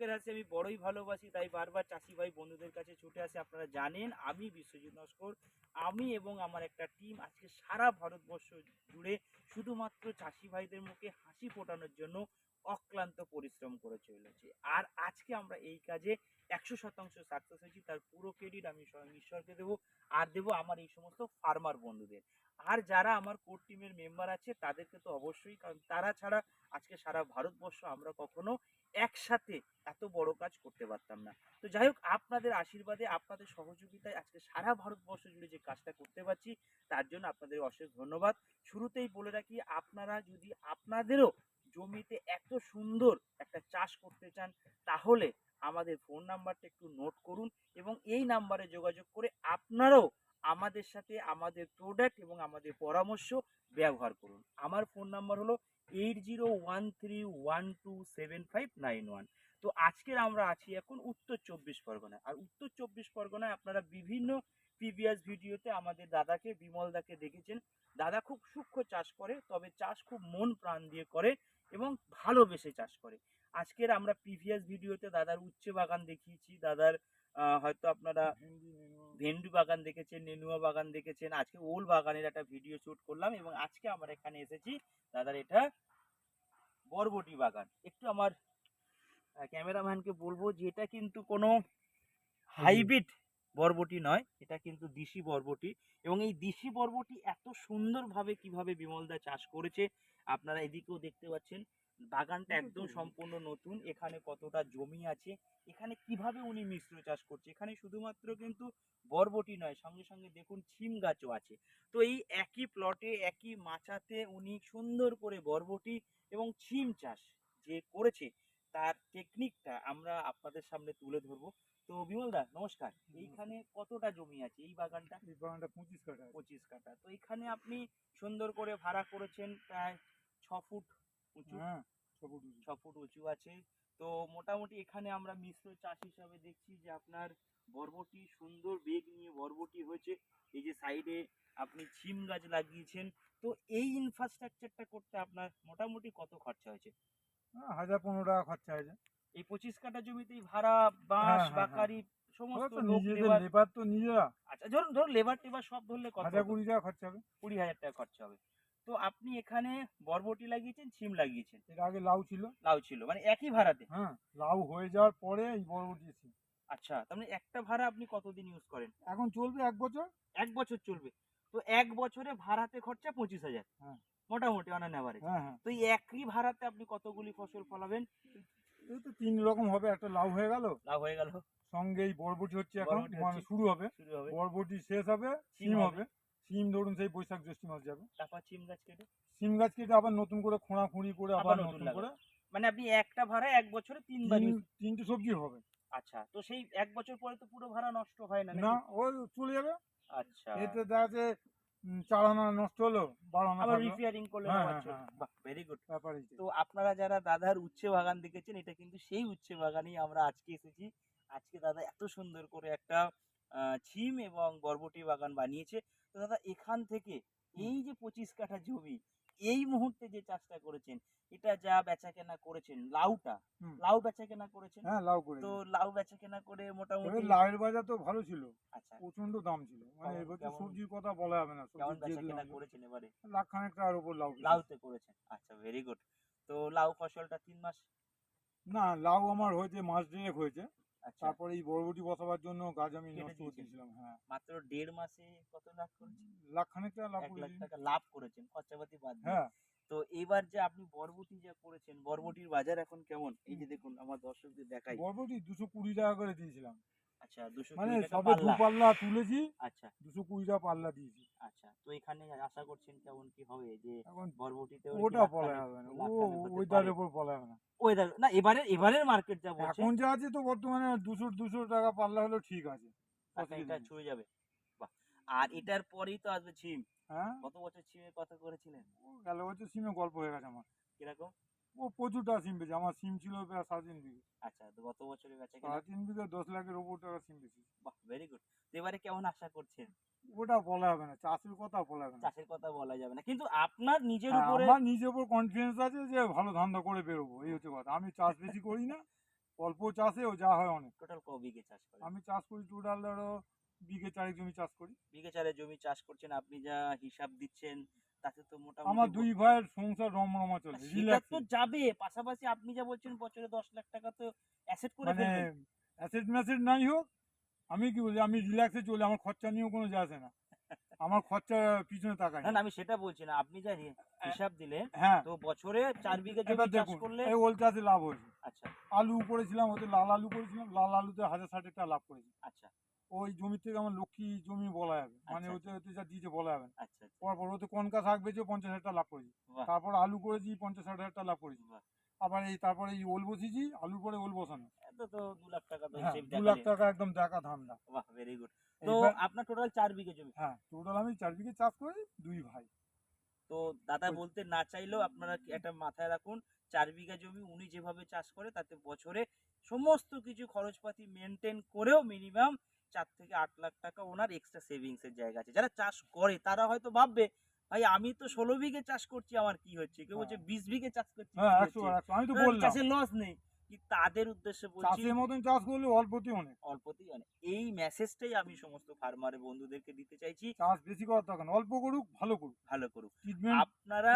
দুঃখের হাসি আমি বড়ই ভালোবাসি, তাই বারবার চাষি ভাই বন্ধুদের কাছে ছুটে আসে। আপনারা জানেন, আমি বিশ্বজিৎ নস্কর, আমি এবং আমার একটা টিম আজকে সারা ভারতবর্ষ জুড়ে শুধুমাত্র চাষি ভাইদের মুখে হাসি ফোটানোর জন্য অক্লান্ত পরিশ্রম করে চলেছে। আর আজকে আমরা এই কাজে একশো শতাংশ সাকসেস হয়েছি। তার পুরো ক্রেডিট আমি স্বয়ং ঈশ্বরকে দেবো। আর দেবো আমার এই সমস্ত ফার্মার বন্ধুদের। আর যারা আমার কোর টিমের মেম্বার আছে, তাদেরকে তো অবশ্যই, কারণ তারা ছাড়া আজকে সারা ভারতবর্ষ আমরা কখনো একসাথে এত বড় কাজ করতে পারতাম না। তো যাই হোক, আপনাদের আশীর্বাদে, আপনাদের সহযোগিতায় আজকে সারা ভারতবর্ষ জুড়ে যে কাজটা করতে পারছি, তার জন্য আপনাদের অশেষ ধন্যবাদ। শুরুতেই বলে রাখি, আপনারা যদি আপনাদেরও জমিতে এত সুন্দর একটা চাষ করতে চান, তাহলে আমাদের ফোন নাম্বারটা একটু নোট করুন এবং এই নাম্বারে যোগাযোগ করে আপনারাও আমাদের সাথে আমাদের প্রোডাক্ট এবং আমাদের পরামর্শ ব্যবহার করুন। আমার ফোন নাম্বার হলো eight zero one three one two seven five nine one তো আজকের আমরা আছি এখন উত্তর চব্বিশ পরগনায়। আর উত্তর চব্বিশ পরগনায় আপনারা বিভিন্ন প্রিভিয়াস ভিডিওতে আমাদের দাদাকে বিমল দাকে দেখেছেন। দাদা খুব সূক্ষ্ম চাষ করে তবে চাষ খুব মন প্রাণ দিয়ে করে এবং ভালোবেসে চাষ করে। আজকের আমরা প্রিভিয়াস ভিডিওতে দাদার উচ্ছে বাগান দেখিয়েছি। দাদার হয়তো আপনারা ভেন্ডু বাগান দেখেছেন নেনুয়া বাগান দেখেছেন। আজকে ওল বাগানের একটা ভিডিও শুট করলাম এবং আজকে আমরা এখানে এসেছি দাদার এটা বরবটি বাগান। একটু আমার ক্যামেরাম্যানকে বলব যে এটা কিন্তু কোনো হাইব্রিড বরবটি নয় এটা কিন্তু দেশি বরবটি। এবং এই দেশি বরবটি এত সুন্দরভাবে কীভাবে বিমলদা চাষ করেছে আপনারা এদিকেও দেখতে পাচ্ছেন। বাগানটা একদম সম্পূর্ণ নতুন এখানে কতটা জমি আছে এখানে কীভাবে উনি মিশ্র চাষ করছে এখানে শুধুমাত্র কিন্তু বরবটি নয় সঙ্গে সঙ্গে দেখুন ছিম গাছও আছে। তো এই একই প্লটে একই মাচাতে উনি সুন্দর করে বরবটি এবং ছিম চাষ যে করেছে তার টেকনিকটা আমরা আপনাদের সামনে তুলে ধরবো। তো বিমলদা নমস্কার। এইখানে কতটা জমি আছে? এই বাগানটা? এই বাগানটা পঁচিশ কাঠা পঁচিশ কাঠা। তো এখানে আপনি সুন্দর করে ভাড়া করেছেন প্রায় ছ ফুট উঁচু। হ্যাঁ। ছ ফুট উঁচু। আছে। তো মোটামুটি এখানে আমরা মিশ্র চাষ হিসাবে দেখছি যে আপনার বরবটি সুন্দর বেগ নিয়ে বরবটি হয়েছে। এই যে সাইডে আপনি ছিম গাছ লাগিয়েছেন। তো এই ইনফ্রাস্ট্রাকচারটা করতে আপনার মোটামুটি কত খরচা হয়েছে? হ্যাঁ, হাজার পনেরো টাকা খরচা আছে এই পঁচিশ কাঠা জমিতেই ভাড়া বাঁশ হ্যাঁ, হ্যাঁ, বাকারি সমস্ত নিজেদের লেবার তো নিজেরা। আচ্ছা ধরুন ধরুন লেবার টেবার সব ধরলে কত হাজার কুড়ি টাকা খরচা হবে। কুড়ি হাজার টাকা খরচা হবে। তো আপনি এখানে বরবটি লাগিয়েছেন ছিম লাগিয়েছেন? এর আগে লাউ ছিল। লাউ ছিল মানে একই ভাড়াতে? হ্যাঁ লাউ হয়ে যাওয়ার পরে এই বরবটি এসেছে। আচ্ছা তার মানে একটা ভাড়া আপনি কতদিন ইউজ করেন? এখন চলবে এক বছর। এক বছর চলবে। তো এক বছরে ভাড়াতে খরচা পঁচিশ হাজার। হ্যাঁ। মোটামুটি অন অ্যাভারেজ হ্যাঁ হ্যাঁ। তো এই একই ভাড়াতে আপনি কতগুলি ফসল ফলাবেন? এই তো তিন রকম হবে একটা লাউ হয়ে গেল লাভ হয়ে গেল। সঙ্গে এই বরবটি হচ্ছে এখন মানে শুরু হবে। বরবটি শেষ হবে সিম সিম হবে। সিম ধরুন সেই বৈশাখ জ্যৈষ্ঠ মাস যাবে। তারপর চিম গাছ কেটে? সিম গাছ কেটে আবার নতুন করে খোঁড়া খুঁড়ি করে আবার নতুন করে। মানে আপনি একটা ভাড়া এক বছরে তিনবার তিন- তিনটে সবজি হবে। আচ্ছা তো সেই এক বছর পরে তো পুরো ভাড়া নষ্ট হয় না না ও চলে যাবে। আচ্ছা। এতে দেখা আনা নষ্ট হলো বারো আবার রিপেয়ারিং করলে ভেরি গুড তো আপনারা যারা দাদার উচ্ছে বাগান দেখেছেন এটা কিন্তু সেই উচ্ছে বাগানেই আমরা আজকে এসেছি। আজকে দাদা এত সুন্দর করে একটা ছিম এবং বরবটি বাগান বানিয়েছে। তো দাদা এখান থেকে এই যে পঁচিশ কাঠা জমি এই মুহূর্তে যে চাষটা করেছেন এটা যা বেচা কেনা করেছেন লাউটা লাউ বেচা কেনা করেছেন? হ্যাঁ লাউ করে তো লাউ বেচা কেনা করে মোটামুটি লাউয়ের বাজার তো ভালো ছিল আচ্ছা। প্রচণ্ড দাম ছিল। মানে এবছর সবজির কথা বলা যাবে না কেমন বেচা কেনা করেছেন এবারে? লাখ খানেক টাকার উপর লাউ। লাউতে করেছেন। আচ্ছা ভেরি গুড তো লাউ ফসলটা তিন মাস? না লাউ আমার হয়েছে মাস দেড়েক হয়েছে। তারপরে এই বরবটি বসাবার জন্য গাছ আমি নষ্ট হ্যাঁ। মাত্র দেড় মাসে কত লাভ করেছেন? লাখ খানেক টাকা লাভ লাখ টাকা লাভ করেছেন খরচাপাতি বাদ দিয়ে। হ্যাঁ। তো এবার যে আপনি বরবটি যা করেছেন বরবটির বাজার এখন কেমন? এই যে দেখুন আমার দর্শকদের দেখাই। বরবটি দুশো কুড়ি টাকা করে দিয়েছিলাম। আচ্ছা দুশো মানে সবে দু পাল্লা। পাল্লা তুলেছি আচ্ছা। দুশো কুড়ি পাল্লা দিয়েছি। আচ্ছা তো এখানে আশা করছেন কেমন কি হবে যে এখন বরবটিতে ওটা বলা যাবে না। ও ওইটার উপর বলা যাবে না। ওয়েদার না এবারে এবারের মার্কেট যা বলছে এখন যা আছে তো বর্তমানে দুশো দুশো টাকা পাল্লা হলেও ঠিক আছে। এটা ছুঁয়ে যাবে। বাহ। আর এটার পরেই তো আসবে ছিম। হ্যাঁ? গত বছর ছিমের কথা করেছিলেন? ও গেল বছর সিমে গল্প হয়ে গেছে আমার। কীরকম? ও প্রচুর টাকা সিম পেয়েছে আমার সিম ছিল প্রায় সাড়ে তিন বিঘে। আচ্ছা তো গত বছরে বেচা কেনা সাড়ে তিন বিঘে দশ লাখের ওপর টাকা সিম পেয়েছি। বাহ ভেরি গুড এবারে কেমন আশা করছেন? ওটা বলা হবে না চাষের কথা বলা হবে না। চাষের কথা বলা যাবে না কিন্তু আপনার নিজের হ্যাঁ, উপরে আমার নিজের উপর কনফিডেন্স আছে যে ভালো ধান্দা করে বেরোবো এই হচ্ছে কথা। আমি চাষ বেশি করি না অল্প চাষে ও যা হয় অনেক। টোটাল ক বিঘে চাষ করেন? আমি চাষ করি টোটাল ধরো বিঘে চারেক জমি চাষ করি। বিঘে চারে জমি চাষ করছেন আপনি যা হিসাব দিচ্ছেন তাতে তো মোটামুটি আমার দুই ভাইয়ের সংসার রমরমা চলে সেটা তো যাবে পাশাপাশি আপনি যা বলছেন বছরে দশ লাখ টাকা তো অ্যাসেট করে মানে ফেলবেন। অ্যাসেট ম্যাসেট নাই হোক আমি কি বলি আমি রিল্যাক্সে চলি আমার খরচা নিয়েও কোনো যায় আসে না। আমার খরচা পিছনে তাকাই না না আমি সেটা বলছি না আপনি যা হিসাব দিলেন হ্যাঁ। তো বছরে চার বিঘা জমি চাষ করলে এই ওল চাষে লাভ হয়েছে। আচ্ছা। আলু করেছিলাম ওতে লাল আলু করেছিলাম লাল আলুতে হাজার ষাট টাকা লাভ করেছি। আচ্ছা। ওই জমি থেকে আমার লক্ষ্মী জমি বলা যাবে মানে আচ্ছা, ওতে ওতে যা দিয়েছে বলা যাবে আচ্ছা আচ্ছা। পরপর ওতে কনকা শাক বেঁচে পঞ্চাশ হাজার টাকা লাভ করেছি। তারপর আলু করেছি পঞ্চাশ ষাট হাজার টাকা লাভ করেছি। আবার এই তারপরে এই ওল বসিয়েছি আলুর পরে ওল বসানো। দু লাখ টাকা তো হ্যাঁ হিসেব দু লাখ টাকা একদম দেখা ধান্দা। ভেরি গুড তো আপনার টোটাল চার বিঘে জমি। হ্যাঁ টোটাল আমি চার বিঘে চাষ করি দুই ভাই। তো দাদা বলতে না চাইলেও আপনারা একটা মাথায় রাখুন চার বিঘা জমি উনি যেভাবে চাষ করে তাতে বছরে সমস্ত কিছু খরচপাতি মেনটেন করেও মিনিমাম চার থেকে আট লাখ টাকা ওনার এক্সট্রা সেভিংস এর জায়গা আছে। যারা চাষ করে তারা হয়তো ভাববে ভাই আমি তো ষোলো বিঘে চাষ করছি আমার কি হচ্ছে? কেউ বলছে হ্যাঁ। বিশ বিঘে চাষ করছি হ্যাঁ আমি তো হ্যাঁ, চাষে লস নেই। তাদের উদ্দেশ্যে বলছি মতন চাষ করলে অল্পতেই অনেক। অল্পতেই অনেক। এই মেসেজটাই আমি সমস্ত ফার্মারের বন্ধুদেরকে দিতে চাইছি। চাষ বেশি করার দরকার অল্প করুক ভালো করুক। ভালো করুক। আপনারা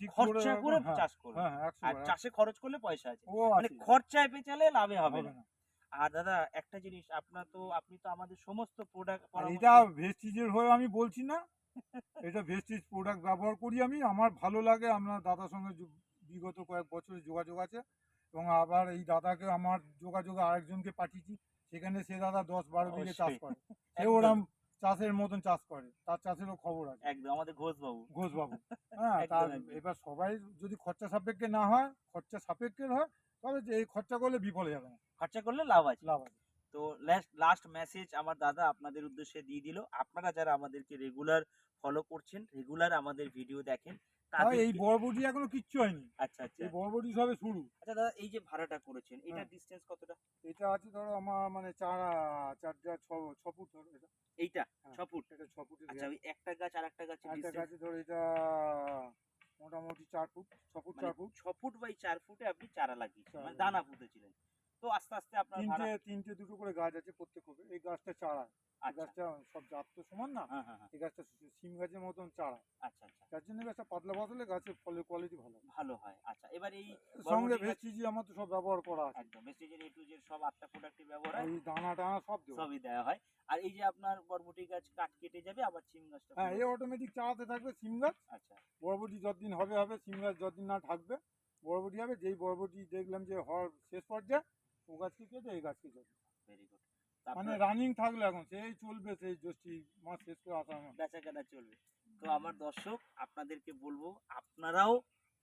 ঠিক করে খরচা করে চাষ করুন। আর চাষে খরচ করলে পয়সা আছে। মানে খরচায় পেঁচালে লাভে হবে না। আর দাদা একটা জিনিস আপনার তো আপনি তো আমাদের সমস্ত প্রোডাক্ট এটা ভেস্টিজের হয়ে আমি বলছি না। এটা ভেস্টিজ প্রোডাক্ট ব্যবহার করি আমি আমার ভালো লাগে আপনার দাদার সঙ্গে বিগত কয়েক বছরের যোগাযোগ আছে। এবং আবার এই দাদাকে আমার যোগাযোগে আরেকজনকে পাঠিয়েছি সেখানে সে দাদা দশ বারো বিঘে চাষ করে। সে ওরম চাষের মতন চাষ করে তার চাষেরও খবর আছে। একদম আমাদের ঘোষবাবু। ঘোষবাবু। হ্যাঁ তার এবার সবাই যদি খরচা সাপেক্ষে না হয় খরচা সাপেক্ষের হয় তবে এই খরচা করলে বিফলে যাবে না। খরচা করলে লাভ আছে। লাভ আছে। তো লাস্ট লাস্ট মেসেজ আমার দাদা আপনাদের উদ্দেশ্যে দিয়ে দিল। আপনারা যারা আমাদেরকে রেগুলার ফলো করছেন রেগুলার আমাদের ভিডিও দেখেন এই এখনও কিচ্ছু হয়নি। আচ্ছা আচ্ছা। এই সবে শুরু। আচ্ছা দাদা এই যে ভাড়াটা করেছেন এটা হ্যাঁ। ডিস্টেন্স কতটা? এটা আছে ধরো আমার মানে চার চারটা ছ ছ ফুট ধরো এটা। এইটা? হ্যাঁ। ছ ফুট? এটা ছ ফুটের আচ্ছা। ওই একটা গাছ আর একটা গাছের একটা গাছে ধরো এটা মোটামুটি চার ফুট ছ ফুট মানে চার ফুট। ছ ফুট বাই চার ফুটে আপনি চারা লাগিয়েছেন মানে দানা পুঁতেছিলেন। তো আস্তে আস্তে আপনার তিনটে তিনটে দুটো করে গাছ আছে প্রত্যেক হবে এই গাছটা চারা। এই আচ্ছা। গাছটা সব জাত তো সমান না। হ্যাঁ হ্যাঁ হ্যাঁ। এই গাছটা সিম গাছের মতন চারা। আচ্ছা আচ্ছা। যার জন্য গাছটা পাতলা পাতলে গাছের ফলের কোয়ালিটি ভালো। ভালো হয়। আচ্ছা এবার এই সঙ্গে ভেস্টিজি আমার তো সব ব্যবহার করা আছে। একদম মেসেজের এ টু জেড সব আটটা প্রোডাক্টই ব্যবহার হয়। এই দানা টানা সব সবই দেওয়া হয়। আর এই যে আপনার বরবটি গাছ কাট কেটে যাবে আবার সিম গাছটা হ্যাঁ এই অটোমেটিক চালাতে থাকবে সিম গাছ। আচ্ছা। বরবটি যতদিন হবে হবে সিম গাছ যতদিন না থাকবে বরবটি হবে। যেই বরবটি দেখলাম যে হওয়ার শেষ পর্যায়ে ও গাছকে কেটে এই গাছকে কেটে। ভেরি গুড মানে রানিং থাকলে এখন সেই চলবে সেই জ্যোষ্ঠী মাস শেষ করে আসা বেচা কেনা চলবে। তো আমার দর্শক আপনাদেরকে বলব আপনারাও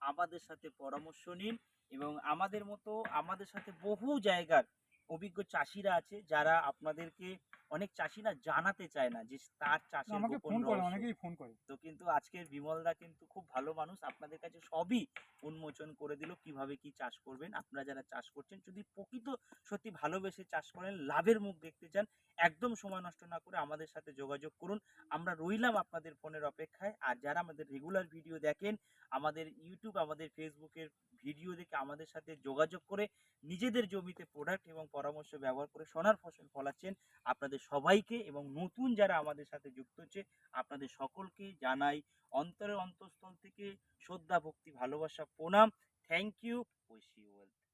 আমাদের সাথে পরামর্শ নিন এবং আমাদের মতো আমাদের সাথে বহু জায়গার অভিজ্ঞ চাষিরা আছে যারা আপনাদেরকে অনেক চাষিরা জানাতে চায় না যে তার চাষের আমাকে ফোন করে অনেকেই ফোন করে। তো কিন্তু আজকের বিমলদা কিন্তু খুব ভালো মানুষ। আপনাদের কাছে সবই উন্মোচন করে দিল কীভাবে কি চাষ করবেন আপনারা যারা চাষ করছেন যদি প্রকৃত সত্যি ভালোবেসে চাষ করেন লাভের মুখ দেখতে চান একদম সময় নষ্ট না করে আমাদের সাথে যোগাযোগ করুন। আমরা রইলাম আপনাদের ফোনের অপেক্ষায়। আর যারা আমাদের রেগুলার ভিডিও দেখেন আমাদের ইউটিউব আমাদের ফেসবুকের ভিডিও দেখে আমাদের সাথে যোগাযোগ করে নিজেদের জমিতে প্রোডাক্ট এবং পরামর্শ ব্যবহার করে সোনার ফসল ফলাচ্ছেন আপনাদের সবাইকে এবং নতুন যারা আমাদের সাথে যুক্ত হচ্ছে, আপনাদের সকলকে জানাই অন্তরের অন্তঃস্থল থেকে শ্রদ্ধা ভক্তি ভালোবাসা, প্রণাম। Thank you well